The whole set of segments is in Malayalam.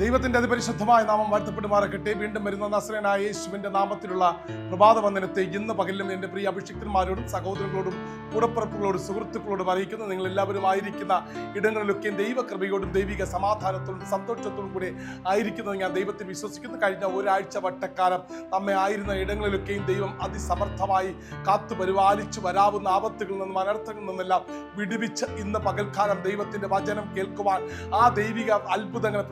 ദൈവത്തിന്റെ അതിപരിശുദ്ധമായ നാമം വാഴ്ത്തപ്പെടുമാറക്കട്ടെ വീണ്ടും വരുന്ന നസ്രനായ യേശുവിന്റെ നാമത്തിലുള്ള പ്രഭാത വന്ദനത്തെ ഇന്ന് പകലിലും എന്റെ പ്രിയ അഭിഷിക്തന്മാരോടും സഹോദരങ്ങളോടും കൂടപ്പുറപ്പുകളോടും സുഹൃത്തുക്കളോടും അറിയിക്കുന്നു നിങ്ങൾ എല്ലാവരും ആയിരിക്കുന്ന ഇടങ്ങളിലൊക്കെ ദൈവകൃപയോടും ദൈവിക സമാധാനത്തോടും സന്തോഷത്തോടും കൂടെ ആയിരിക്കുന്നത് ഞാൻ ദൈവത്തിൽ വിശ്വസിക്കുന്നു. കഴിഞ്ഞ ഒരാഴ്ച വട്ടക്കാലം നമ്മെ ആയിരുന്ന ഇടങ്ങളിലൊക്കെയും ദൈവം അതിസമർത്ഥമായി കാത്തു പരിപാലിച്ചു വരാവുന്ന ആപത്തുകളിൽ നിന്നും അനർത്ഥങ്ങളിൽ നിന്നെല്ലാം വിടുവിച്ച് ഇന്ന് പകൽക്കാലം ദൈവത്തിന്റെ വചനം കേൾക്കുവാൻ ആ ദൈവിക അത്ഭുതങ്ങൾ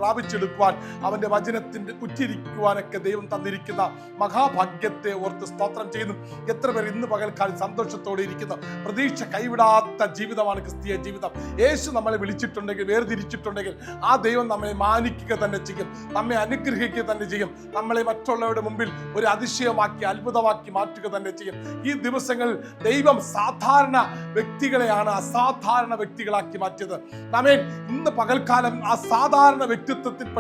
പ്രാപിച്ചെടുക്കുവാൻ അവന്റെ വചനത്തിന്റെ കുറ്റിരിക്കുവാനൊക്കെ ദൈവം തന്നിരിക്കുന്ന മഹാഭാഗ്യത്തെ ഓർത്ത് സ്തോത്രം ചെയ്യുന്നു. എത്ര പേർ ഇന്ന് പകൽക്കാലം സന്തോഷത്തോടെ ഇരിക്കുന്നു. പ്രതീക്ഷ കൈവിടാത്ത ജീവിതമാണ് ക്രിസ്തീയ ജീവിതം. യേശു നമ്മളെ വിളിച്ചിട്ടുണ്ടെങ്കിൽ വേർതിരിച്ചിട്ടുണ്ടെങ്കിൽ ആ ദൈവം നമ്മെ മാനിക്കുക തന്നെ ചെയ്യും. നമ്മെ അനുഗ്രഹിക്കുക തന്നെ ചെയ്യും. നമ്മളെ മറ്റുള്ളവരുടെ മുമ്പിൽ ഒരു അതിശയമാക്കി അത്ഭുതമാക്കി മാറ്റുക തന്നെ ചെയ്യും. ഈ ദിവസങ്ങളിൽ ദൈവം സാധാരണ വ്യക്തികളെയാണ് അസാധാരണ വ്യക്തികളാക്കി മാറ്റിയത്. നമ്മെ ഇന്ന് പകൽക്കാലം അസാധാരണ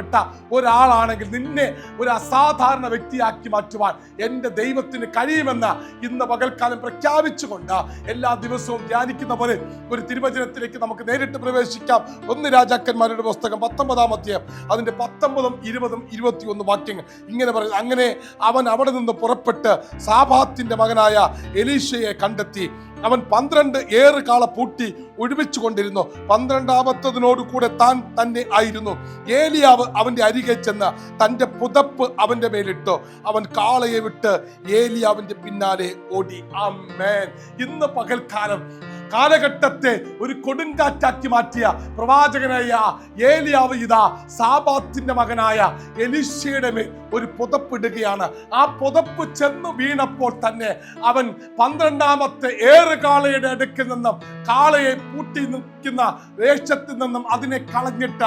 വ്യക്തിത്വത്തിൽപ്പെട്ട ഒരാളാണെങ്കിൽ നിന്നെ ഒരു അസാധാരണ വ്യക്തിയാക്കി മാറ്റുവാൻ എന്റെ ദൈവത്തിന് കഴിയുമെന്ന് ഇന്ന് പകൽക്കാലം പ്രഖ്യാപിച്ചുകൊണ്ട് എല്ലാ ദിവസവും ധ്യാനിക്കുന്ന പോലെ ഒരു തിരുവചനത്തിലേക്ക് നമുക്ക് നേരിട്ട് പ്രവേശിക്കാം. ഒന്ന് രാജാക്കന്മാരുടെ പുസ്തകം പത്തൊമ്പതാം അധ്യായം. അതിന്റെ പത്തൊമ്പതും ഇരുപതും ഇരുപത്തിയൊന്ന് വാക്യങ്ങൾ. ഇങ്ങനെ പറയുന്നു അങ്ങനെ അവൻ അവിടെ നിന്ന് പുറപ്പെട്ട് സാഭാത്തിന്റെ മകനായ എലീഷയെ കണ്ടെത്തി. അവൻ പന്ത്രണ്ട് ഏറ് കാള പൂട്ടി ഒഴിപ്പിച്ചു കൊണ്ടിരുന്നു പന്ത്രണ്ടാമത്തതിനോട് കൂടെ താൻ തന്നെ ആയിരുന്നു. ഏലിയാവ് അവന്റെ അരികെ ചെന്ന് തന്റെ പുതപ്പ് അവന്റെ മേലിട്ടു. അവൻ കാളയെ വിട്ട് ഏലിയാവിന്റെ പിന്നാലെ ഓടി. ആ മേൻ ഇന്ന് പകൽക്കാലം കാലഘട്ടത്തെ ഒരു കൊടുങ്കാറ്റാക്കി മാറ്റിയ പ്രവാചകനായ ഏലിയാവ് ഇതാ സാബാത്തിന്റെ മകനായ എലിശയുടെ മേൽ ഒരു പുതപ്പിടുകയാണ്. ആ പുതപ്പ് ചെന്ന് വീണപ്പോൾ തന്നെ അവൻ പന്ത്രണ്ടാമത്തെ ഏറ് കാളയുടെ അടുക്കിൽ നിന്നും കാളയെ പൂട്ടി നിൽക്കുന്ന വേഷത്തിൽ നിന്നും അതിനെ കളഞ്ഞിട്ട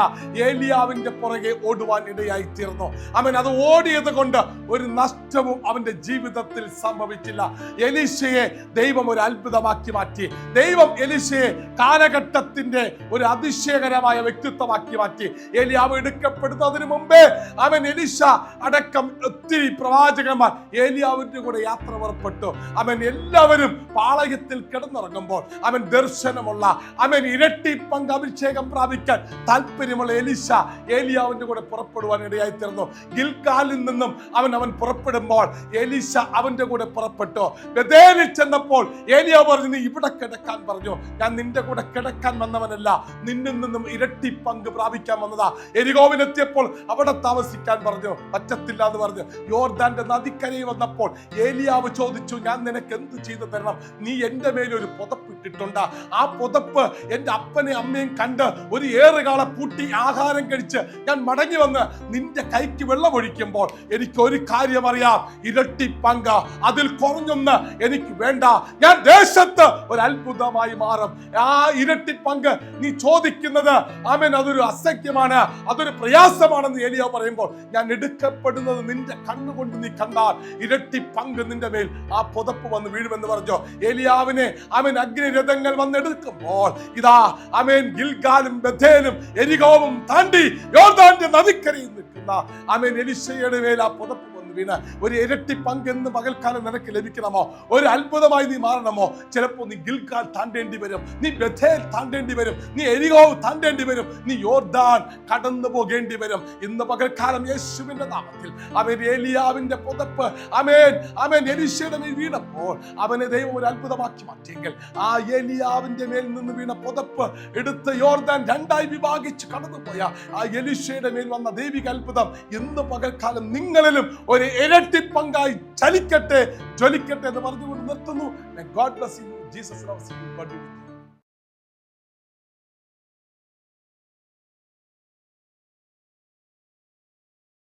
ഏലിയാവിന്റെ പുറകെ ഓടുവാൻ ഇടയായി തീർന്നു അവൻ അത് ഓടിയത് കൊണ്ട് ഒരു നഷ്ടവും അവന്റെ ജീവിതത്തിൽ സംഭവിച്ചില്ല. എലീശയെ ദൈവം ഒരു അത്ഭുതമാക്കി മാറ്റി. ദൈവം എലിശയെ കാലഘട്ടത്തിന്റെ ഒരു അതിശയകരമായ വ്യക്തിത്വമാക്കി മാറ്റി. ഏലിയാവ് എടുക്കപ്പെടുന്നതിന് മുമ്പേ അവൻ എലിശ അടക്കം ഒത്തിരി പ്രവാചകന്മാർ ഏലിയാവിന്റെ കൂടെ യാത്ര പുറപ്പെട്ടു. അവൻ എല്ലാവരും പാളയത്തിൽ കിടന്നുറങ്ങുമ്പോൾ അവൻ ദർശനമുള്ള അവൻ ഇരട്ടി പങ്ക് അഭിഷേകം പ്രാപിക്കാൻ താല്പര്യമുള്ള എലിശ ഏലിയാവിന്റെ കൂടെ പുറപ്പെടുവാൻ ഇടയായിത്തീർന്നു. ഗിൽക്കാലിൽ നിന്നും അവൻ അവൻ പുറപ്പെടുമ്പോൾ എലിശ അവന്റെ കൂടെ പുറപ്പെട്ടു. ബദേലിൽ ചെന്നപ്പോൾ ഏലിയാവ് പറഞ്ഞു ഇവിടെ കിടക്കാൻ പറഞ്ഞു ഞാൻ നിന്റെ കൂടെ കിടക്കാൻ വന്നവനല്ല നിന്നിൽ നിന്നും ഇരട്ടി പങ്ക് പ്രാപിക്കാൻ വന്നതാ. എരികോവിനെത്തിയപ്പോൾ അവിടെ താമസിക്കാൻ പറഞ്ഞു പറ്റത്തില്ല എന്ന് പറഞ്ഞു. യോർദാന്റെ നദിക്കരയിൽ വന്നപ്പോൾ ഏലിയാവ് ചോദിച്ചു ഞാൻ നിനക്ക് എന്ത് ചെയ്തു തരണം? നീ എന്റെ മേലൊരു പുതപ്പിട്ടിട്ടുണ്ട് ആ പുതപ്പ് എന്റെ അപ്പനെയും അമ്മയും കണ്ട് ഒരു ഏറുകാളെ പൂട്ടി ആഹാരം കഴിച്ച് ഞാൻ മടങ്ങി വന്ന് നിന്റെ കൈക്ക് വെള്ളം ഒഴിക്കുമ്പോൾ എനിക്ക് ഒരു കാര്യം അറിയാം. ഇരട്ടി പങ്ക്. അതിൽ കുറഞ്ഞൊന്ന് എനിക്ക് വേണ്ട. ഞാൻ ദേശത്ത് ഒരു അത്ഭുതമായി മാറും. ആ ഇരട്ടി പങ്ക് നീ ചോദിക്കുന്നത് ആമേൻ അതൊരു അസഖ്യമാണ് അതൊരു പ്രയാസമാണെന്ന് ഏലിയ പറയുമ്പോൾ ഞാൻ എടുക്കപ്പെടുന്നത് നിന്റെ കണ്ണുകൊണ്ട് നീ കണ്ടാൽ ഇരട്ടി പങ്ക് നിന്റെ മേൽ ആ പുതപ്പ് വന്ന് വീഴുമെന്ന് പറഞ്ഞു? ഏലിയാവിനെ അവൻ അഗ്നിരഥങ്ങൾ വന്നെടുക്കുമ്പോൾ ഇതാ ആമേൻ ഗിൽഗാലും ബഥേലും എരികോവും താണ്ടി യോർദാന്റെ നദിക്കരയിൽ നിൽക്കുന്ന അമേൻ എലിശയുടെ മേൽ ആ പുതപ്പ് വീണ് ഒരു ഇരട്ടി പങ്ക് എന്ന് പകൽക്കാലം നിനക്ക് ലഭിക്കണമോ? ഒരു അത്ഭുതമായി നീ മാറണമോ? ചിലപ്പോൾ നീ ഗിൽക്കാൽ താണ്ടേണ്ടി വരും. നീ ബഥേൽ താണ്ടേണ്ടി വരും. നീ എരികോ താണ്ടേണ്ടി വരും. നീ യോർദാൻ കടന്നു പോകേണ്ടി വരും. ഇന്ന് പകൽക്കാലം യേശുവിന്റെ നാമത്തിൽ അവൻ ഏലിയാവിന്റെ പുതപ്പ്. അമേൻ അമേൻ എലിശയുടെ മേൽ വീണപ്പോൾ അവനെ ദൈവം ഒരു അത്ഭുതമാക്കി മാറ്റിയെങ്കിൽ ആ ഏലിയാവിന്റെ മേൽ നിന്ന് വീണ പുതപ്പ് എടുത്ത് യോർദാൻ രണ്ടായി വിഭാഗിച്ച് കടന്നുപോയ ആ എലിശയുടെ മേൽ വന്ന ദൈവിക അത്ഭുതം ഇന്ന് പകൽക്കാലം നിങ്ങളിലും ഒരു ഇരട്ടി പങ്കായി ചലിക്കട്ടെ ജ്വലിക്കട്ടെ എന്ന് പറഞ്ഞുകൊണ്ട് നിർത്തുന്നു. God bless you Jesus loves you but.